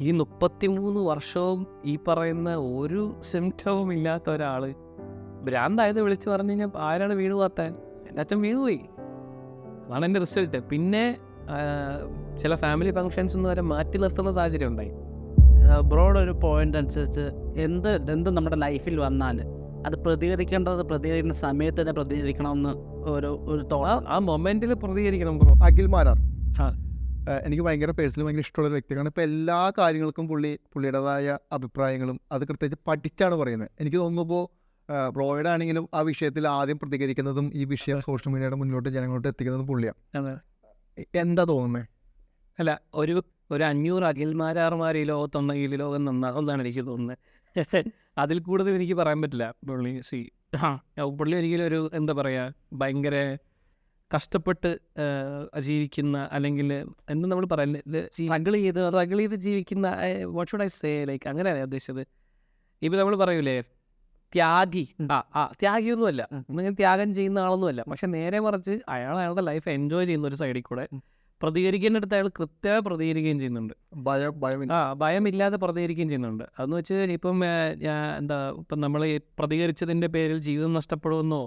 ഈ മുപ്പത്തിമൂന്ന് വർഷവും ഈ പറയുന്ന ഒരു സിംറ്റവും ഇല്ലാത്ത ഒരാൾ ഭ്രാന്തായത് വിളിച്ചു പറഞ്ഞു കഴിഞ്ഞാൽ ആരാണ് വീണു പോകാൻ എന്റെ അച്ഛൻ വീണുപോയി അതാണ് എന്റെ റിസൾട്ട് പിന്നെ ചില ഫാമിലി ഫങ്ഷൻസ് വരെ മാറ്റി നിർത്തുന്ന സാഹചര്യം ഉണ്ടായി. ബ്രോഡ് ഒരു പോയിന്റ് അനുസരിച്ച് എന്ത് എന്ത് നമ്മുടെ ലൈഫിൽ വന്നാൽ അത് പ്രതികരിക്കേണ്ടത് പ്രതികരിക്കുന്ന സമയത്ത് തന്നെ പ്രതികരിക്കണമെന്ന് ഒരു ഒരു ആ മൊമെന്റിൽ പ്രതികരിക്കണം ബ്രോ. അഖിൽ മാരാർ. എനിക്ക് ഭയങ്കര പേഴ്സണലി ഭയങ്കര ഇഷ്ടമുള്ള ഒരു വ്യക്തിയാണ്. ഇപ്പോൾ എല്ലാ കാര്യങ്ങൾക്കും പുള്ളി പുള്ളിയുടേതായ അഭിപ്രായങ്ങളും അത് പ്രത്യേകിച്ച് പഠിച്ചാണ് പറയുന്നത്. എനിക്ക് തോന്നുമ്പോൾ ബ്രോയിഡ് ആണെങ്കിലും ആ വിഷയത്തിൽ ആദ്യം പ്രതികരിക്കുന്നതും ഈ വിഷയം സോഷ്യൽ മീഡിയയുടെ മുന്നോട്ട് ജനങ്ങളോട്ട് എത്തിക്കുന്നതും പുള്ളിയാണ്. എന്താ തോന്നുന്നത് അല്ല ഒരു ഒരു അഞ്ഞൂറ് അഖിൽമാരാർമാർ ഈ ലോകത്തുണ്ടെങ്കിൽ ഈ ലോകം നന്നാകുമെന്നാണ് എനിക്ക് തോന്നുന്നത്. അതിൽ കൂടുതൽ എനിക്ക് പറയാൻ പറ്റില്ല. പുള്ളി സി ആ പുള്ളി ഒരിക്കലും ഒരു എന്താ പറയുക ഭയങ്കര കഷ്ടപ്പെട്ട് ജീവിക്കുന്ന അല്ലെങ്കിൽ എന്ന് നമ്മൾ പറയുന്നത് സ്ട്രഗിൾ ചെയ്ത് സ്ട്രഗിൾ ചെയ്ത് ജീവിക്കുന്ന what should I say like അങ്ങനെയാണ് ഉദ്ദേശിച്ചത്? ഇപ്പം നമ്മൾ പറയൂലേ ത്യാഗി. ആ ആ ത്യാഗിയൊന്നുമല്ല. നിങ്ങൾ ത്യാഗം ചെയ്യുന്ന ആളൊന്നുമല്ല. പക്ഷെ നേരെ മറിച്ച് അയാൾ അയാളുടെ ലൈഫ് എൻജോയ് ചെയ്യുന്ന ഒരു സൈഡിൽ കൂടെ പ്രതികരിക്കേണ്ടടുത്ത് അയാൾ കൃത്യമായി പ്രതികരിക്കുകയും ചെയ്യുന്നുണ്ട്. ഭയം ഭയം ആ ഭയമില്ലാതെ പ്രതികരിക്കുകയും ചെയ്യുന്നുണ്ട്. അതെന്ന് വെച്ച് ഇപ്പം എന്താ ഇപ്പം നമ്മൾ പ്രതികരിച്ചതിന്റെ പേരിൽ ജീവിതം നഷ്ടപ്പെടുമെന്നോ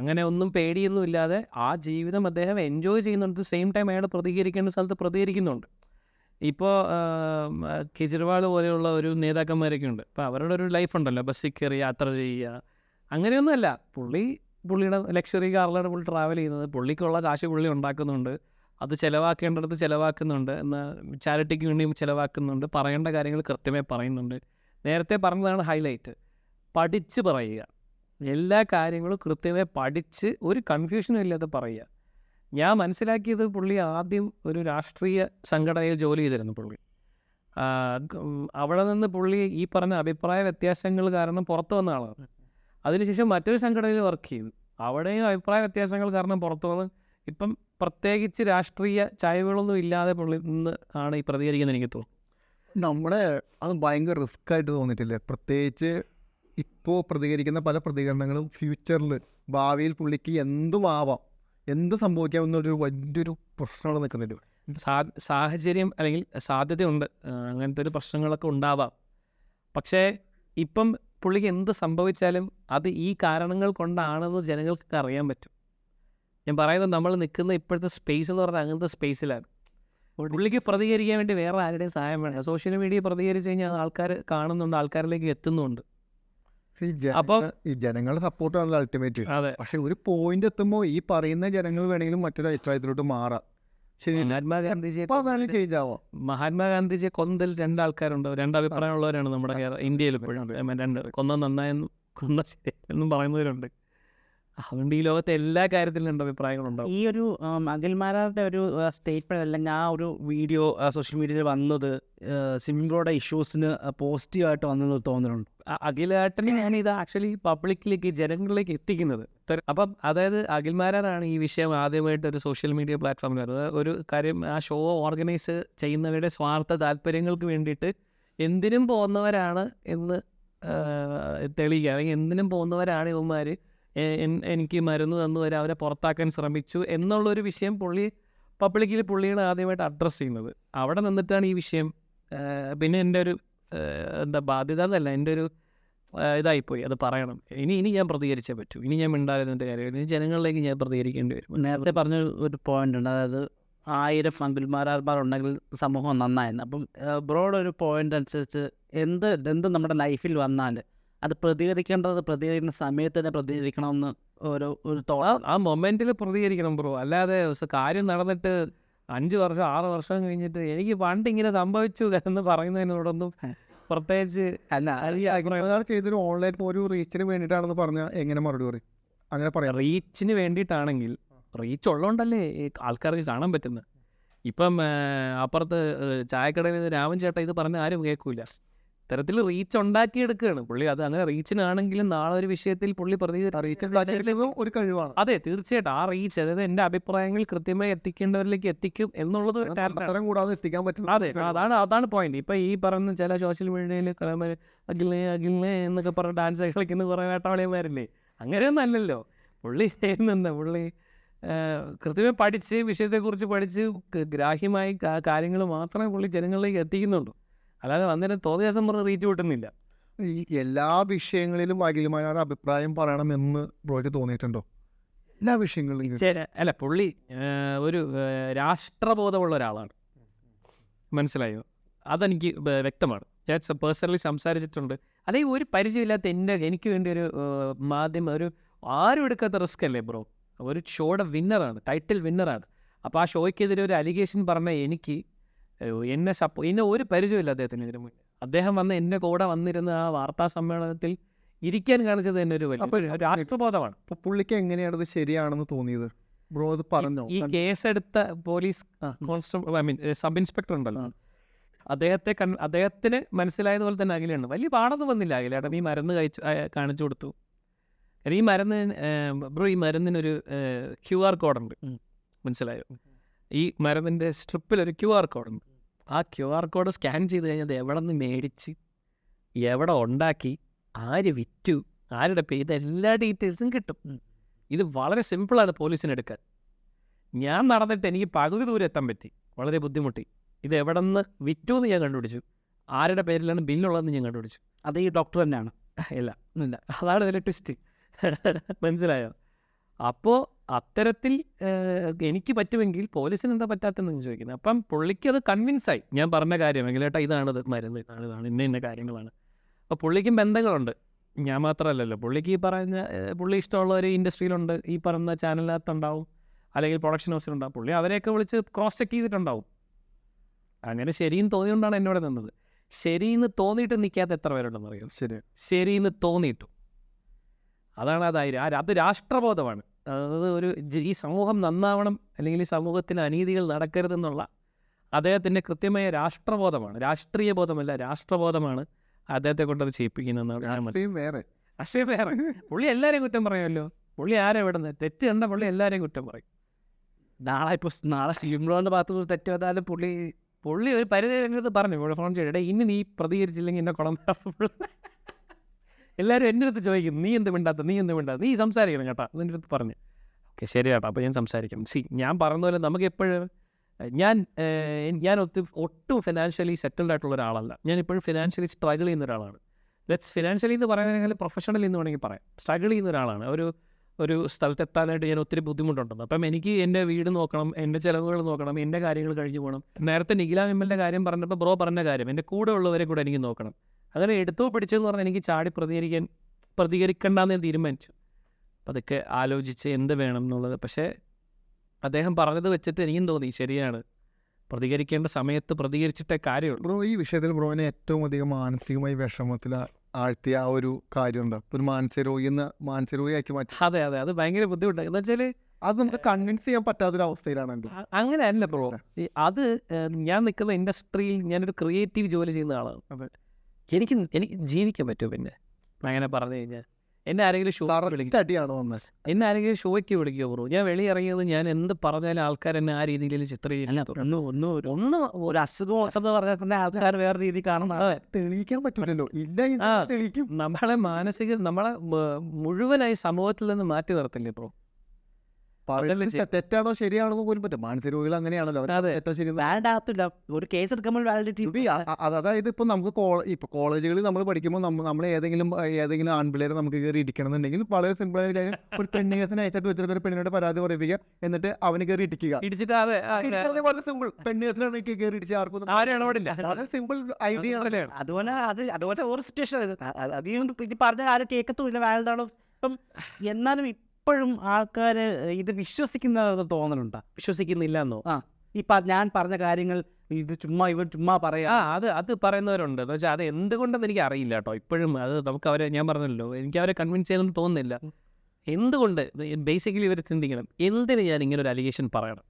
അങ്ങനെ ഒന്നും പേടിയൊന്നും ഇല്ലാതെ ആ ജീവിതം അദ്ദേഹം എൻജോയ് ചെയ്യുന്നുണ്ട്. സെയിം ടൈം അയാൾ പ്രതികരിക്കേണ്ട സ്ഥലത്ത് പ്രതികരിക്കുന്നുണ്ട്. ഇപ്പോൾ കെജ്രിവാൾ പോലെയുള്ള ഒരു നേതാക്കന്മാരൊക്കെ ഉണ്ട്. അപ്പോൾ അവരുടെ ഒരു ലൈഫ് ഉണ്ടല്ലോ. ബസ്സിൽ കയറി യാത്ര ചെയ്യുക. അങ്ങനെയൊന്നുമല്ല. പുള്ളി പുള്ളിയുടെ ലക്ഷറി കാറിലാണ് പുള്ളി ട്രാവൽ ചെയ്യുന്നത്. പുള്ളിക്കുള്ള കാശ് പുള്ളി ഉണ്ടാക്കുന്നുണ്ട്. അത് ചിലവാക്കേണ്ടടുത്ത് ചിലവാക്കുന്നുണ്ട്. എന്നാൽ ചാരിറ്റിക്ക് വേണ്ടിയും ചിലവാക്കുന്നുണ്ട്. പറയേണ്ട കാര്യങ്ങൾ കൃത്യമായി പറയുന്നുണ്ട്. നേരത്തെ പറഞ്ഞതാണ് ഹൈലൈറ്റ് പഠിച്ച് പറയുക. എല്ലാ കാര്യങ്ങളും കൃത്യമായി പഠിച്ച് ഒരു കൺഫ്യൂഷനും ഇല്ലാതെ പറയുക. ഞാൻ മനസ്സിലാക്കിയത് പുള്ളി ആദ്യം ഒരു രാഷ്ട്രീയ സംഘടനയിൽ ജോലി ചെയ്തിരുന്നു പുള്ളി. അവിടെ നിന്ന് പുള്ളി ഈ പറഞ്ഞ അഭിപ്രായ വ്യത്യാസങ്ങൾ കാരണം പുറത്തു വന്ന ആളാണ്. അതിനുശേഷം മറ്റൊരു സംഘടനയിൽ വർക്ക് ചെയ്തു. അവിടെയും അഭിപ്രായ വ്യത്യാസങ്ങൾ കാരണം പുറത്തു വന്ന് ഇപ്പം പ്രത്യേകിച്ച് രാഷ്ട്രീയ ചായവുകളൊന്നും ഇല്ലാതെ പുള്ളി നിന്ന് ആണ് ഈ പ്രതികരിക്കുന്നത് എനിക്ക് തോന്നുന്നു. നമ്മുടെ അത് ഭയങ്കര റിസ്ക് ആയിട്ട് തോന്നിയിട്ടില്ലേ? പ്രത്യേകിച്ച് ഇപ്പോൾ പ്രതികരിക്കുന്ന പല പ്രതികരണങ്ങളും ഫ്യൂച്ചറിൽ ഭാവിയിൽ പുള്ളിക്ക് എന്തും ആവാം. എന്ത് സംഭവിക്കാമെന്നൊരു വലിയൊരു പ്രശ്നമാണ് നിൽക്കുന്നില്ല സാഹചര്യം അല്ലെങ്കിൽ സാധ്യതയുണ്ട്. അങ്ങനത്തെ ഒരു പ്രശ്നങ്ങളൊക്കെ ഉണ്ടാവാം. പക്ഷേ ഇപ്പം പുള്ളിക്ക് എന്ത് സംഭവിച്ചാലും അത് ഈ കാരണങ്ങൾ കൊണ്ടാണെന്ന് ജനങ്ങൾക്ക് അറിയാൻ പറ്റും. ഞാൻ പറയുന്നത് നമ്മൾ നിൽക്കുന്ന ഇപ്പോഴത്തെ സ്പേസ് എന്ന് പറഞ്ഞാൽ അങ്ങനത്തെ സ്പേസിലാണ് പുള്ളിക്ക് പ്രതികരിക്കാൻ വേണ്ടി വേറെ ആരുടെയും സഹായം വേണം. സോഷ്യൽ മീഡിയ പ്രതികരിച്ച് കഴിഞ്ഞാൽ ആൾക്കാർ കാണുന്നുണ്ട് ആൾക്കാരിലേക്ക് എത്തുന്നുണ്ട്. അപ്പം- ഈ ജനങ്ങളുടെ സപ്പോർട്ടാണ് അൾട്ടിമേറ്റ് അതെ. പക്ഷെ ഒരു പോയിന്റ് എത്തുമ്പോൾ ഈ പറയുന്ന ജനങ്ങൾ വേണമെങ്കിലും മറ്റൊരു അഭിപ്രായത്തിലോട്ട് മാറാം. ശരി. മഹാത്മാഗാന്ധിജിയെ രണ്ടാൾക്കാരുണ്ട് മഹാത്മാഗാന്ധിജിയെ കൊന്നതിൽ രണ്ട് ആൾക്കാരുണ്ട് രണ്ട് അഭിപ്രായമുള്ളവരാണ് നമ്മുടെ ഇന്ത്യയിൽ ഇപ്പോഴും. രണ്ട് കൊന്ന നന്നായെന്നും കൊന്ന ശരിയെന്നും പറയുന്നവരുണ്ട്. അതുകൊണ്ട് ഈ ലോകത്തെ എല്ലാ കാര്യത്തിലും രണ്ട് അഭിപ്രായങ്ങളുണ്ടാവും. ഈ ഒരു അഖിൽമാരാറിന്റെ ഒരു സ്റ്റേറ്റ്മെന്റ് അല്ലെങ്കിൽ ആ ഒരു വീഡിയോ സോഷ്യൽ മീഡിയയിൽ വന്നത് സിമ്പിളോടെ ഇഷ്യൂസിന് പോസിറ്റീവായിട്ട് വന്നെന്ന് തോന്നുന്നുണ്ട് അഖിലേട്ടനെ ഞാൻ ഇത് ആക്ച്വലി പബ്ലിക്കിലേക്ക് ജനങ്ങളിലേക്ക് എത്തിക്കുന്നത്. അപ്പം അതായത് അഖിൽമാരാണ് ഈ വിഷയം ആദ്യമായിട്ട് ഒരു സോഷ്യൽ മീഡിയ പ്ലാറ്റ്ഫോമിൽ വരുന്നത്. ഒരു കാര്യം ആ ഷോ ഓർഗനൈസ് ചെയ്യുന്നവരുടെ സ്വാർത്ഥ താല്പര്യങ്ങൾക്ക് വേണ്ടിയിട്ട് എന്തിനും പോകുന്നവരാണ് എന്ന് തെളിയിക്കുക. അല്ലെങ്കിൽ എന്തിനും പോകുന്നവരാണ് ഇവന്മാർ എനിക്ക് മരുന്ന് തന്നു വരെ അവരെ പുറത്താക്കാൻ ശ്രമിച്ചു എന്നുള്ളൊരു വിഷയം പുള്ളി പബ്ലിക്കിൽ പുള്ളിയാണ് ആദ്യമായിട്ട് അഡ്രസ്സ് ചെയ്യുന്നത്. അവിടെ നിന്നിട്ടാണ് ഈ വിഷയം പിന്നെ എന്റെ ഒരു എന്താ ബാധ്യത എന്നല്ല എന്റെ ഒരു ഇതായിപ്പോയി അത് പറയണം. ഇനി ഇനി ഞാൻ പ്രതികരിച്ചേ പറ്റൂ. ഇനി ഞാൻ മിണ്ടാതിരുന്നിട്ട് കാര്യമില്ല. ഇനി ജനങ്ങളിലേക്ക് ഞാൻ പ്രതികരിക്കേണ്ടി വരും. നേരത്തെ പറഞ്ഞ ഒരു പോയിന്റ് ഉണ്ട്. അതായത് ആയിരം അഖിൽമാരാർമാർ ഉണ്ടെങ്കിൽ സമൂഹം നന്നായിരുന്നു അപ്പം ബ്രോഡ് ഒരു പോയിന്റ് അനുസരിച്ച് എന്ത് എന്ത് നമ്മുടെ ലൈഫിൽ വന്നാൽ അത് പ്രതികരിക്കേണ്ടത് പ്രതികരിക്കുന്ന സമയത്ത് തന്നെ പ്രതികരിക്കണമെന്ന് ഒരു ഒരു ആ തോന്നൽ. ആ മൊമെന്റിൽ പ്രതികരിക്കണം ബ്രോ. അല്ലാതെ കാര്യം നടന്നിട്ട് അഞ്ച് വർഷം ആറ് വർഷം കഴിഞ്ഞിട്ട് എനിക്ക് പണ്ട് ഇങ്ങനെ സംഭവിച്ചു എന്ന് പറയുന്നതിനോടൊന്നും പ്രത്യേകിച്ച് അല്ല ചെയ്തൊരു ഓൺലൈൻ ഒരു റീച്ചിന് വേണ്ടിയിട്ടാണെന്ന് പറഞ്ഞാൽ എങ്ങനെ മറുപടി പറയും? അങ്ങനെ പറയാം. റീച്ചിന് വേണ്ടിയിട്ടാണെങ്കിൽ റീച്ച് ഉള്ളതുകൊണ്ടല്ലേ ഈ ആൾക്കാർക്ക് കാണാൻ പറ്റുന്നത്? ഇപ്പം അപ്പുറത്ത് ചായക്കടയിൽ രാമൻ ചേട്ടൻ ഇത് പറഞ്ഞ ആരും കേൾക്കൂല. ഇത്തരത്തിൽ റീച്ച് ഉണ്ടാക്കിയെടുക്കുകയാണ്. പുള്ളി അത് അങ്ങനെ റീച്ചിനാണെങ്കിലും നാളെ ഒരു വിഷയത്തിൽ പുള്ളി ഒരു കഴിവാണ്. അതെ തീർച്ചയായിട്ടും ആ റീച്ച് അതായത് എന്റെ അഭിപ്രായങ്ങൾ കൃത്യമായി എത്തിക്കേണ്ടവരിലേക്ക് എത്തിക്കും എന്നുള്ളത് കൂടാതെ എത്തിക്കാൻ പറ്റും അതെ അതാണ് അതാണ് പോയിന്റ് ഇപ്പൊ ഈ പറയുന്ന ചില സോഷ്യൽ മീഡിയയിൽ അഖിലേ അഖിലേ എന്നൊക്കെ പറഞ്ഞ ഡാൻസ് കളിക്കുന്ന കുറെ വേട്ടാവളിയന്മാരില്ലേ അങ്ങനെയൊന്നും അല്ലല്ലോ. പുള്ളി ചെയ്യുന്നുണ്ട്. പുള്ളി കൃത്യമായി പഠിച്ച് വിഷയത്തെക്കുറിച്ച് പഠിച്ച് ഗ്രാഹ്യമായി കാര്യങ്ങൾ മാത്രമേ പുള്ളി ജനങ്ങളിലേക്ക് എത്തിക്കുന്നുള്ളൂ. അല്ലാതെ വന്നിട്ട് തോന്നിയ ദിവസം പറഞ്ഞ് റീച്ച് കിട്ടുന്നില്ല. ഈ എല്ലാ വിഷയങ്ങളിലും അഖിൽമാരാർ അഭിപ്രായം പറയണമെന്ന് ബ്രോയ്ക്ക് തോന്നിയിട്ടുണ്ടോ? എല്ലാ വിഷയങ്ങളിലും അല്ല പുള്ളി ഒരു രാഷ്ട്രബോധമുള്ള ഒരാളാണ് മനസ്സിലായോ? അതെനിക്ക് വ്യക്തമാണ്. ഞാൻ പേഴ്സണലി സംസാരിച്ചിട്ടുണ്ട്. അല്ലെങ്കിൽ ഒരു പരിചയമില്ലാത്ത എന്റെ എനിക്ക് വേണ്ടി ഒരു മാധ്യമ ഒരു ആരും എടുക്കാത്ത റിസ്ക് അല്ലേ ബ്രോ? ഒരു ഷോയുടെ വിന്നറാണ് ടൈറ്റിൽ വിന്നറാണ്. അപ്പോൾ ആ ഷോയ്ക്കെതിരെ ഒരു അലിഗേഷൻ പറഞ്ഞ എനിക്ക് എന്നെ സപ്പോ എന്നെ ഒരു പരിചയമില്ല അദ്ദേഹത്തിന് ഇതിനു മുന്നേ. അദ്ദേഹം വന്ന് എന്റെ കൂടെ വന്നിരുന്ന ആ വാർത്താ സമ്മേളനത്തിൽ ഇരിക്കാൻ കാണിച്ചത് തന്നെ ഒരു വലിയ രാഷ്ട്രബോധമാണ് അപ്പൊ പുള്ളിക്ക് എങ്ങനെയാണ് ഇത് ശരിയാണെന്ന് തോന്നിയത്? ബ്രോ അത് പറഞ്ഞു? ഈ കേസെടുത്ത police constable I mean sub inspector ഉണ്ടല്ലോ. അദ്ദേഹത്തെ കൺ അദ്ദേഹത്തിന് മനസ്സിലായതുപോലെ തന്നെ അഖിലാണ് വലിയ പാടൊന്നും വന്നില്ല അഖിലേട്ടൻ ഈ മരുന്ന് കഴിച്ച് കാണിച്ചു കൊടുത്തു. ഈ മരുന്ന് ബ്രോ ഈ മരുന്നിനൊരു ക്യു ആർ കോഡുണ്ട്. മനസ്സിലായോ? ഈ മരുന്നിന്റെ സ്ട്രിപ്പിൽ ഒരു ക്യു ആർ കോഡുണ്ട്. ആ ക്യു ആർ കോഡ് സ്കാൻ ചെയ്ത് കഴിഞ്ഞാൽ എവിടെ നിന്ന് മേടിച്ച് എവിടെ ഉണ്ടാക്കി ആര് വിറ്റു ആരുടെ പേ ഇതെല്ലാ ഡീറ്റെയിൽസും കിട്ടും. ഇത് വളരെ സിമ്പിളാണ് പോലീസിന് എടുക്കാൻ. ഞാൻ നടന്നിട്ട് എനിക്ക് പകുതി ദൂരം എത്താൻ പറ്റി വളരെ ബുദ്ധിമുട്ടി. ഇത് എവിടെ നിന്ന് വിറ്റു എന്ന് ഞാൻ കണ്ടുപിടിച്ചു. ആരുടെ പേരിലാണ് ബില്ലുള്ളതെന്ന് ഞാൻ കണ്ടുപിടിച്ചു. അത് ഈ ഡോക്ടർ തന്നെയാണ്. ഇല്ല. ഇല്ല അതാണ് ഇതിലെ ട്വിസ്റ്റ്. മനസ്സിലായോ? അപ്പോൾ അത്തരത്തിൽ എനിക്ക് പറ്റുമെങ്കിൽ പോലീസിന് എന്താ പറ്റാത്തതെന്ന് ചോദിക്കുന്നത് അപ്പം പുള്ളിക്ക് അത് കൺവിൻസ് ആയി. ഞാൻ പറഞ്ഞ കാര്യം എങ്കിലേട്ടാ ഇതാണത് മരുന്ന് ഇതാണ് ഇതാണ് ഇന്ന ഇന്ന കാര്യങ്ങളാണ്. അപ്പോൾ പുള്ളിക്കും ബന്ധങ്ങളുണ്ട്. ഞാൻ മാത്രമല്ലല്ലോ. പുള്ളിക്ക് ഈ പറഞ്ഞ പുള്ളി ഇഷ്ടമുള്ള ഒരു ഇൻഡസ്ട്രിയിലുണ്ട്. ഈ പറഞ്ഞ ചാനലിനകത്തുണ്ടാവും. അല്ലെങ്കിൽ പ്രൊഡക്ഷൻ ഹൗസിലുണ്ടാവും. പുള്ളി അവരെയൊക്കെ വിളിച്ച് ക്രോസ് ചെക്ക് ചെയ്തിട്ടുണ്ടാവും. അങ്ങനെ ശരിയെന്ന് തോന്നിയുകൊണ്ടാണ് എന്നോട് നിന്നത്. ശരിയെന്ന് തോന്നിയിട്ട് നിൽക്കാത്ത എത്ര പേരുണ്ടെന്ന് അറിയാം ശരി. ശരിയെന്ന് തോന്നിയിട്ടു. അതാണ് അതായത് അത് രാഷ്ട്രബോധമാണ്. അതായത് ഒരു ഈ സമൂഹം നന്നാവണം അല്ലെങ്കിൽ ഈ സമൂഹത്തിൽ അനീതികൾ നടക്കരുതെന്നുള്ള അദ്ദേഹത്തിന്റെ കൃത്യമായ രാഷ്ട്രബോധമാണ്. രാഷ്ട്രീയ ബോധമല്ല രാഷ്ട്രബോധമാണ് അദ്ദേഹത്തെ കൊണ്ടത് ചെയ്യിപ്പിക്കുന്നതെന്നാണ് ഞാൻ രാഷ്ട്രീയം വേറെ. പക്ഷേ വേറെ. പുള്ളി എല്ലാവരെയും കുറ്റം പറയുമല്ലോ. പുള്ളി ആരെ വിടുന്നത് തെറ്റ് കണ്ട പുള്ളി എല്ലാവരെയും കുറ്റം പറയും. നാളെ ഇപ്പോൾ നാളെ സ്റ്റീംബ്രോന്റെ ഭാഗത്ത് നിന്ന് തെറ്റ് വന്നാലും പുള്ളി പുള്ളി ഒരു പരിധി രംഗത്ത് പറഞ്ഞു. ഇവിടെ ഫോൺ ചെയ്യട്ടെ ഇനി നീ പ്രതികരിച്ചില്ലെങ്കിൽ എന്നെ കുളം എല്ലാവരും എന്റെ അടുത്ത് ചോദിക്കും നീ എന്ത് മിണ്ടാത്ത? നീ എന്ത് മിണ്ടാത്ത? നീ സംസാരിക്കണം കേട്ടോ. അതിന്റെ അടുത്ത് പറഞ്ഞു. ഓക്കെ ശരി കേട്ടോ. അപ്പോൾ ഞാൻ സംസാരിക്കും. സി ഞാൻ പറഞ്ഞ പോലെ നമുക്ക് എപ്പോഴും ഞാൻ ഞാൻ ഒത്തിരി ഒട്ടും ഫിനാൻഷ്യലി സെറ്റിൽഡ് ആയിട്ടുള്ള ഒരാളല്ല. ഞാൻ ഇപ്പോഴും ഫിനാൻഷ്യലി സ്ട്രഗിൾ ചെയ്യുന്ന ഒരാളാണ്. ലെറ്റ്സ് ഫിനാൻഷ്യലി എന്ന് പറയുന്നതിനേക്കാൾ പ്രൊഫഷണലി എന്ന് വേണമെങ്കിൽ പറയാം. സ്ട്രഗിൾ ചെയ്യുന്ന ഒരാളാണ്. ഒരു ഒരു സ്ഥലത്തെത്താനായിട്ട് ഞാൻ ഒത്തിരി ബുദ്ധിമുട്ടുണ്ടെന്ന്. അപ്പം എനിക്ക് എന്റെ വീട് നോക്കണം എന്റെ ചിലവുകൾ നോക്കണം എന്റെ കാര്യങ്ങൾ കഴിഞ്ഞു പോകണം. നേരത്തെ നിഖില എ കാര്യം പറഞ്ഞപ്പോൾ ബ്രോ പറഞ്ഞ കാര്യം എന്റെ കൂടെ ഉള്ളവരെ കൂടെ എനിക്ക് നോക്കണം. അങ്ങനെ എടുത്തോ പിടിച്ചെന്ന് പറഞ്ഞാൽ എനിക്ക് ചാടി പ്രതികരിക്കാൻ പ്രതികരിക്കണ്ടെന്ന് ഞാൻ തീരുമാനിച്ചു. അതൊക്കെ ആലോചിച്ച് എന്ത് വേണം എന്നുള്ളത്. പക്ഷേ അദ്ദേഹം പറഞ്ഞത് വെച്ചിട്ട് എനിക്കും തോന്നി ശരിയാണ്. പ്രതികരിക്കേണ്ട സമയത്ത് പ്രതികരിച്ചിട്ടേ കാര്യമുള്ളൂ. ബ്രോ ഈ വിഷയത്തിൽ ബ്രോനെ ഏറ്റവും അധികം മാനസികമായി വിഷമത്തിൽ ആഴ്ത്തിയ ആ ഒരു കാര്യം എന്താ? ഒരു മാനസിക രോഗി എന്ന് മാനസിക രോഗിയാക്കി മാറ്റി. അതെ അതെ. അത് ഭയങ്കര ബുദ്ധിമുട്ടാണ്. എന്ന് വെച്ചാൽ അത് നമുക്ക് കൺവിൻസ് ചെയ്യാൻ പറ്റാത്തൊരു അവസ്ഥയിലാണ് എന്റെ അ- അങ്ങനെ അല്ല ബ്രോ. അത്. ഞാൻ നിൽക്കുന്ന ഇൻഡസ്ട്രിയിൽ ഞാനൊരു ക്രിയേറ്റീവ് ജോലി ചെയ്യുന്ന ആളാണ്. അതെ. എനിക്ക് എനിക്ക് ജീവിക്കാൻ പറ്റുമോ പിന്നെ? അങ്ങനെ പറഞ്ഞു കഴിഞ്ഞാൽ എന്നെ ആരെങ്കിലും ഷോ വിളിക്കും എന്നെ ആരെങ്കിലും ഷോയ്ക്ക് വിളിക്കുക ബ്രോ? ഞാൻ വെളി ഇറങ്ങിയത് ഞാൻ എന്ത് പറഞ്ഞാലും ആൾക്കാർ എന്നെ ആ രീതിയിൽ ചിത്രീകരിക്കില്ല ചിത്രീകരിക്കും ഒന്ന് ഒന്ന് ഒരു- ഒന്ന് ഒരു അസുഖം ഉണ്ടെന്ന് പറഞ്ഞാൽ തന്നെ ആൾക്കാർ വേറെ രീതി കാണുന്ന തെളിയിക്കാൻ ഇല്ല. നമ്മളെ മാനസിക നമ്മളെ മുഴുവനായി സമൂഹത്തിൽ നിന്ന് മാറ്റി നിർത്തില്ലേ ബ്രോ? തെറ്റാണോ ശരിയാണോ പോലും പറ്റും മാനസിക രോഗികൾ അങ്ങനെയാണല്ലോ. തെറ്റോ ശരി വാലിഡാകത്തില്ല ഒരു കേസ് എടുക്കുമ്പോൾ വാലിഡിറ്റി അതായത് ഇപ്പൊ നമുക്ക് ഇപ്പൊ കോളേജുകളിൽ നമ്മൾ പഠിക്കുമ്പോൾ നമ്മൾ ഏതെങ്കിലും ഏതെങ്കിലും ആൺപിള്ളേരെ നമുക്ക് കയറി ഇടിക്കണമെന്നുണ്ടെങ്കിൽ വളരെ സിമ്പിൾ ആയിട്ട് ഒരു പെണ്ണുകേസിന് അയച്ചിട്ട് വെച്ചിട്ട് ഒരു പെണ്ണിനോട് പരാതി പറയിപ്പിക്കുക. എന്നിട്ട് അവന് കയറി ഇടിക്കുക ഇടിച്ചിട്ട് വളരെ സിമ്പിൾ പെണ്ണുകേസിനാണ് കയറി ഇടിച്ച് ആർക്കും ആരും വളരെ സിമ്പിൾ ഐഡിയ അതുപോലെ അത് അതുപോലെ ഒരു സിറ്റുവേഷൻ അത് പറഞ്ഞ ആരും കേൾക്കത്തുമില്ല. വാലിഡാണോ ഇപ്പം എന്നാലും ഇപ്പോഴും ആൾക്കാർ ഇത് വിശ്വസിക്കുന്ന തോന്നലുണ്ട്. വിശ്വസിക്കുന്നില്ല എന്നോ ആ ഇപ്പൊ ഞാൻ പറഞ്ഞ കാര്യങ്ങൾ ഇത് ചുമ്മാ ഇവർ ചുമ്മാ പറയാ. ആ അത് അത് പറയുന്നവരുണ്ട്. എന്ന് വെച്ചാൽ അത് എന്തുകൊണ്ടെന്ന് എനിക്ക് അറിയില്ല കേട്ടോ. ഇപ്പോഴും അത് നമുക്ക് അവരെ ഞാൻ പറഞ്ഞല്ലോ എനിക്ക് അവരെ കൺവിൻസ് ചെയ്യാനൊന്നും തോന്നുന്നില്ല എന്തുകൊണ്ട് ബേസിക്കലി ഇവർ ചിന്തിക്കണം എന്തിന് ഞാൻ ഇങ്ങനെ ഒരു അലിഗേഷൻ പറയണം?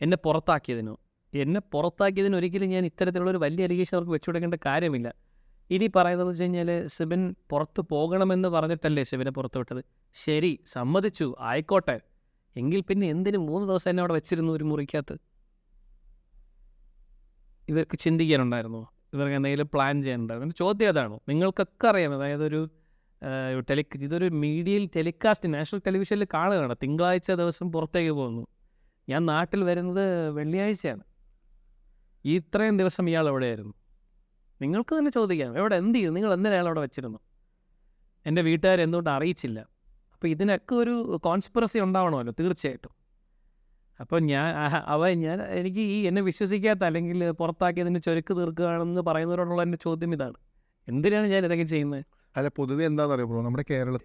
എന്നെ പുറത്താക്കിയതിനോ? എന്നെ പുറത്താക്കിയതിന് ഒരിക്കലും ഞാൻ ഇത്തരത്തിലുള്ള ഒരു വലിയ അലിഗേഷൻ അവർക്ക് വെച്ചു കൊടുക്കേണ്ട കാര്യമില്ല. ഇനി പറയുന്നത് വെച്ച് കഴിഞ്ഞാൽ ശിവൻ പുറത്ത് പോകണമെന്ന് പറഞ്ഞിട്ടല്ലേ ശിവനെ പുറത്തു വിട്ടത്? ശരി സമ്മതിച്ചു ആയിക്കോട്ടെ. എങ്കിൽ പിന്നെ എന്തിനു മൂന്ന് ദിവസം എന്നെ അവിടെ വെച്ചിരുന്നു ഒരു മുറിക്കകത്ത്? ഇവർക്ക് ചിന്തിക്കാനുണ്ടായിരുന്നോ? ഇവർക്ക് എന്തെങ്കിലും പ്ലാൻ ചെയ്യാനുണ്ടായിരുന്നു? ചോദ്യം അതാണോ. നിങ്ങൾക്കൊക്കെ അറിയാം അതായത് ഒരു ടെലി ഇതൊരു മീഡിയയിൽ ടെലികാസ്റ്റ് നാഷണൽ ടെലിവിഷനിൽ കാണുകയാണ്. തിങ്കളാഴ്ച ദിവസം പുറത്തേക്ക് പോകുന്നു. ഞാൻ നാട്ടിൽ വരുന്നത് വെള്ളിയാഴ്ചയാണ്. ഇത്രയും ദിവസം ഇയാൾ എവിടെയായിരുന്നു? നിങ്ങൾക്ക് തന്നെ ചോദിക്കാം. എവിടെ? എന്ത് ചെയ്തു? നിങ്ങൾ എന്തിനാണ് അവിടെ വെച്ചിരുന്നു എന്റെ വീട്ടുകാർ എന്തുകൊണ്ട് അറിയിച്ചില്ല? അപ്പോൾ ഇതിനൊക്കെ ഒരു കോൺസ്പിറസി ഉണ്ടാവണമല്ലോ തീർച്ചയായിട്ടും. അപ്പോൾ ഞാൻ അവ ഞാൻ എനിക്ക് ഈ എന്നെ വിശ്വസിക്കാത്ത അല്ലെങ്കിൽ പുറത്താക്കിയതിന്റെ ചുരുക്ക് തീർക്കുകയാണെന്ന് പറയുന്നവരോടുള്ള എന്റെ ചോദ്യം ഇതാണ്. എന്തിനാണ് ഞാൻ ഇതൊക്കെ ചെയ്യുന്നത്? അല്ല പൊതുവെ എന്താണെന്ന് ബ്രോ? നമ്മുടെ കേരള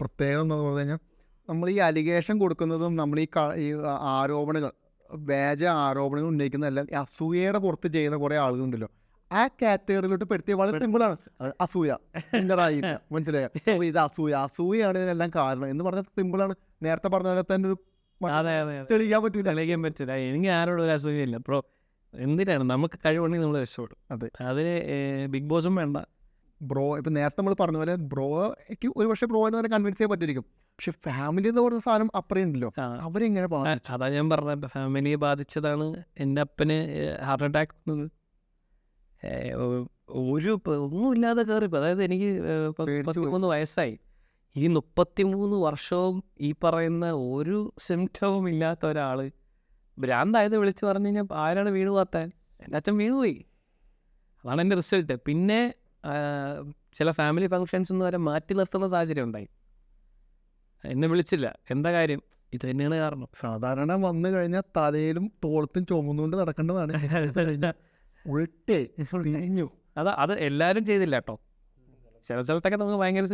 പ്രത്യേകത എന്താണെന്ന് പറഞ്ഞു കഴിഞ്ഞാൽ നമ്മൾ ഈ അലിഗേഷൻ കൊടുക്കുന്നതും നമ്മൾ ഈ ഈ ആരോപണങ്ങൾ വ്യാജ ആരോപണങ്ങൾ ഉന്നയിക്കുന്നതെല്ലാം അസൂയയുടെ പുറത്ത് ചെയ്യുന്ന കുറേ ആളുകളുണ്ടല്ലോ. ആ കാറ്റഗറിയിലോട്ട് പെടുത്തിയ വളരെ സിമ്പിളാണ് ആണ്. അസൂയ. മനസ്സിലായി? മനസ്സിലായോ ഇത് അസൂയ. അസൂയാണ് ഇതിനെല്ലാം കാരണം. എന്ന് പറഞ്ഞാൽ സിമ്പിളാണ് നേരത്തെ പറഞ്ഞ പോലെ തന്നെ ഒരു തെളിയിക്കാൻ പറ്റൂല. തെളിയിക്കാൻ പറ്റില്ല എനിക്ക് ആരോടും ഒരു അസൂയയില്ല ബ്രോ എന്തിനാണ്? നമുക്ക് കഴിവുണ്ടെങ്കിൽ നമ്മൾ രക്ഷപ്പെടും. അതെ. അതിന് ബിഗ് ബോസും വേണ്ട. ബ്രോ ഇപ്പം നേരത്തെ നമ്മൾ പറഞ്ഞ പോലെ ബ്രോയ്ക്ക് ഒരു പക്ഷേ ബ്രോ എന്ന് പറഞ്ഞാൽ കൺവിൻസ് ചെയ്യാൻ പറ്റിയിരിക്കും. പക്ഷെ ഫാമിലി എന്ന് പറഞ്ഞ സാധനം അപ്പറേ ഉണ്ടല്ലോ. അവരെങ്ങനെ അതാ ഞാൻ പറഞ്ഞ ഫാമിലിയെ ബാധിച്ചതാണ് എന്റെ അപ്പന് ഹാർട്ട് അറ്റാക്ക് വന്നത്. ഒരു ഒന്നുമില്ലാതെ കയറിപ്പോ അതായത് എനിക്ക്. പത്തിമൂന്ന് വയസ്സായി. ഈ മുപ്പത്തിമൂന്ന് വർഷവും ഈ പറയുന്ന ഒരു സിംറ്റവും ഇല്ലാത്ത ഒരാൾ ഭ്രാന്തായത് വിളിച്ച് പറഞ്ഞു കഴിഞ്ഞാൽ ആരാണ് വീണ് പോത്താൻ എന്റെ അച്ഛൻ വീണ് പോയി. അതാണ് എന്റെ റിസൾട്ട് പിന്നെ ചില ഫാമിലി ഫങ്ഷൻസ് എന്ന് വരെ മാറ്റി നിർത്തുന്ന സാഹചര്യം ഉണ്ടായി. എന്നെ വിളിച്ചില്ല. എന്താ കാര്യം? ഇത് തന്നെയാണ് കാരണം. സാധാരണ വന്നു കഴിഞ്ഞാൽ തലയിലും തോളത്തും ചുമന്നുകൊണ്ട് നടക്കേണ്ടതാണ്. തിരിഞ്ഞു. അതാ അത് എല്ലാരും ചെയ്തില്ല കേട്ടോ. ചില സ്ഥലത്തൊക്കെ നമുക്ക് ഭയങ്കര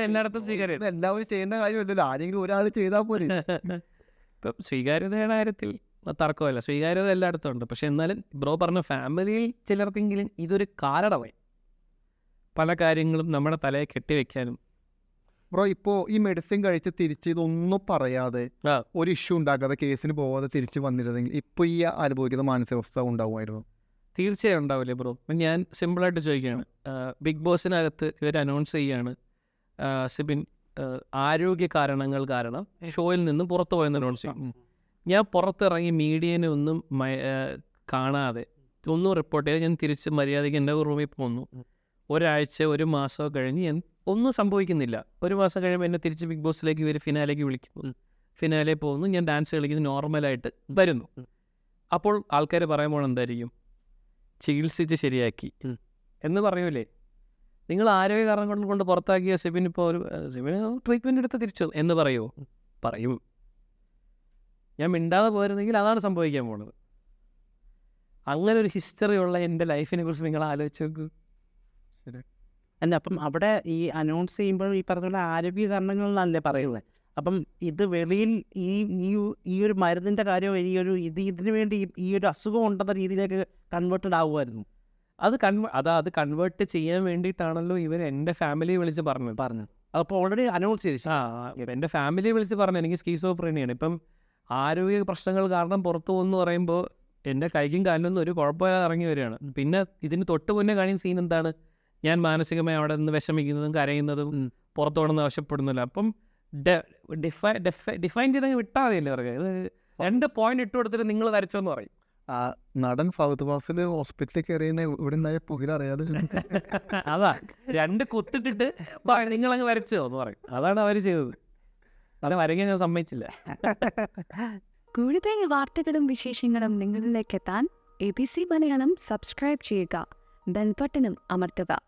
എല്ലായിടത്തും സ്വീകാര്യം എല്ലാവരും ചെയ്യേണ്ട കാര്യമല്ലല്ലോ ആരെങ്കിലും ഒരാൾ ചെയ്താൽ പോരെ. ഇപ്പം സ്വീകാര്യതയുടെ കാര്യത്തിൽ തർക്കമല്ല. സ്വീകാര്യത എല്ലായിടത്തും ഉണ്ട്. പക്ഷെ എന്നാലും ബ്രോ പറഞ്ഞ ഫാമിലിയിൽ ചിലർക്കെങ്കിലും ഇതൊരു കാരണമായി പല കാര്യങ്ങളും നമ്മുടെ തലയെ കെട്ടിവെക്കാനും. ബ്രോ ഇപ്പോ ഈ മെഡിസിൻ കഴിച്ച് തിരിച്ച് ഇതൊന്നും പറയാതെ ഒരു ഇഷ്യൂ ഉണ്ടാക്കാതെ കേസിന് പോവാതെ തിരിച്ച് വന്നിരുന്നെങ്കിൽ ഇപ്പോൾ ഈ അനുഭവിക്കുന്ന മാനസികാവസ്ഥ ഉണ്ടാവുമായിരുന്നു. തീർച്ചയായും ഉണ്ടാവില്ലേ ബ്രോ? അപ്പം ഞാൻ സിമ്പിളായിട്ട് ചോദിക്കുകയാണ്. ബിഗ് ബോസിനകത്ത് ഇവർ അനൗൺസ് ചെയ്യാണ് ആ, സിബിൻ ആരോഗ്യ കാരണങ്ങൾ കാരണം ഷോയിൽ നിന്ന് പുറത്തു പോയെന്ന് അനൗൺസ് ചെയ്യും. ഞാൻ പുറത്തിറങ്ങി മീഡിയനെ ഒന്നും കാണാതെ ഒന്നും റിപ്പോർട്ട് ചെയ്ത് ഞാൻ തിരിച്ച് മര്യാദയ്ക്ക് എന്റെ റൂമിൽ പോന്നു. ഒരാഴ്ച ഒരു മാസമോ കഴിഞ്ഞ് ഞാൻ ഒന്നും സംഭവിക്കുന്നില്ല. ഒരു മാസം കഴിയുമ്പോൾ എന്നെ തിരിച്ച് ബിഗ് ബോസിലേക്ക് ഇവർ ഫിനാലേക്ക് വിളിക്കും. ഫിനാലെ പോകുന്നു ഞാൻ ഡാൻസ് കളിക്കുന്നു നോർമലായിട്ട് വരുന്നു. അപ്പോൾ ആൾക്കാർ പറയുമ്പോൾ എന്തായിരിക്കും? ചികിത്സിച്ച് ശരിയാക്കി. എന്ന് പറയൂലേ? നിങ്ങൾ ആരോഗ്യ കാരണം കൊണ്ട് കൊണ്ട് പുറത്താക്കിയ സിബിൻ ഇപ്പോൾ ഒരു സിബിന് ട്രീറ്റ്മെന്റ് എടുത്ത് തിരിച്ചു എന്ന് പറയുമോ പറയും. ഞാൻ മിണ്ടാതെ പോയിരുന്നെങ്കിൽ അതാണ് സംഭവിക്കാൻ പോകുന്നത് അങ്ങനെ ഒരു ഹിസ്റ്ററി ഉള്ള എന്റെ ലൈഫിനെ കുറിച്ച് നിങ്ങൾ ആലോചിച്ച് നോക്കൂ. അല്ല അപ്പം അവിടെ ഈ അനൗൺസ് ചെയ്യുമ്പോൾ ഈ പറഞ്ഞ പോലെ ആരോഗ്യ കാരണങ്ങളിലല്ലേ പറയുന്നത്? അപ്പം ഇത് വെളിയിൽ ഈ ഈ ഒരു- ഈ ഒരു മരുന്നിന്റെ കാര്യം ഈ ഒരു ഇത് ഇതിനു വേണ്ടി ഈ- ഒരു അസുഖം ഉണ്ടെന്ന രീതിയിലേക്ക് കൺവേർട്ടഡ് ആവുമായിരുന്നു. അത് കൺവേ അതാ അത് കൺവേർട്ട് ചെയ്യാൻ വേണ്ടിയിട്ടാണല്ലോ ഇവർ എന്റെ ഫാമിലി വിളിച്ച് പറഞ്ഞു പറഞ്ഞു അപ്പോൾ ഓൾറെഡി അനൗൺസ് ചെയ്തു. ആ എന്റെ ഫാമിലി വിളിച്ച് പറഞ്ഞു എനിക്ക് സ്കീസോപ്രീനിയാണ് ഇപ്പം ആരോഗ്യ പ്രശ്നങ്ങൾ കാരണം പുറത്തു പോകുന്നു പറയുമ്പോൾ എന്റെ കൈക്കും കാലിനൊന്നും ഒരു കുഴപ്പമില്ലാതെ ഇറങ്ങി വരികയാണ്. പിന്നെ ഇതിന് തൊട്ട് മുന്നേ കഴിയുന്ന സീൻ എന്താണ്? ഞാൻ മാനസികമായി അവിടെ നിന്ന് വിഷമിക്കുന്നതും കരയുന്നതും. പുറത്തു പോകണമെന്ന് ആവശ്യപ്പെടുന്നില്ല. അപ്പം ഡിഫൈ ഡിഫൈൻ ചെയ്ത് വിട്ടാൽ മതിയല്ലേ പറയുക ഇത് രണ്ട് പോയിന്റ് ഇട്ട് കൊടുത്തിട്ട് നിങ്ങൾ വരച്ചോന്ന് പറയും. ആ നടൻ ഫൗദ് ബാസിൽ ഹോസ്പിറ്റലിൽ കയറിയ ഇവിടെ നിന്നായ പുകിലറിയാതെ അതാ രണ്ട് കുത്തിട്ടിട്ട് നിങ്ങൾ അങ്ങ് വരച്ചോ എന്ന് പറയും. അതാണ് അവർ ചെയ്തത്. അത് വരയ്ക്കാൻ ഞാൻ സമ്മതിച്ചില്ല. കൂടുതൽ വാർത്തകളും വിശേഷങ്ങളും നിങ്ങളിലേക്ക് എത്താൻ A B C Malayalam subscribe ചെയ്യുക. ബെൽബട്ടനും അമർത്തുക.